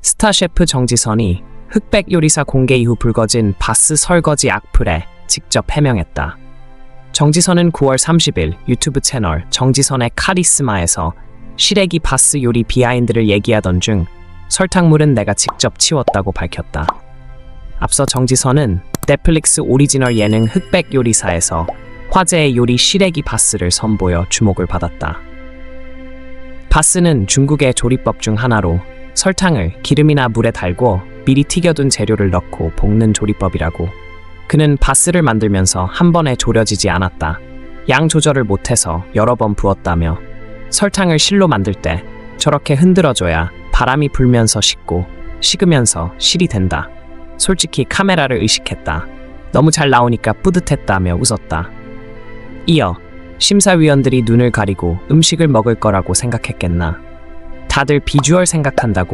스타 셰프 정지선이 흑백 요리사 공개 이후 불거진 바스 설거지 악플에 직접 해명했다. 정지선은 9월 30일 유튜브 채널 정지선의 카리스마에서 시래기 바스 요리 비하인드를 얘기하던 중 설탕물은 내가 직접 치웠다고 밝혔다. 앞서 정지선은 넷플릭스 오리지널 예능 흑백 요리사에서 화제의 요리 시래기 바스를 선보여 주목을 받았다. 바스는 중국의 조리법 중 하나로 설탕을 기름이나 물에 달고 미리 튀겨둔 재료를 넣고 볶는 조리법이라고. 그는 바스를 만들면서 한 번에 졸여지지 않았다. 양 조절을 못해서 여러 번 부었다며 설탕을 실로 만들 때 저렇게 흔들어줘야 바람이 불면서 식고 식으면서 실이 된다. 솔직히 카메라를 의식했다. 너무 잘 나오니까 뿌듯했다며 웃었다. 이어 심사위원들이 눈을 가리고 음식을 먹을 거라고 생각했겠나. 다들 비주얼 생각한다고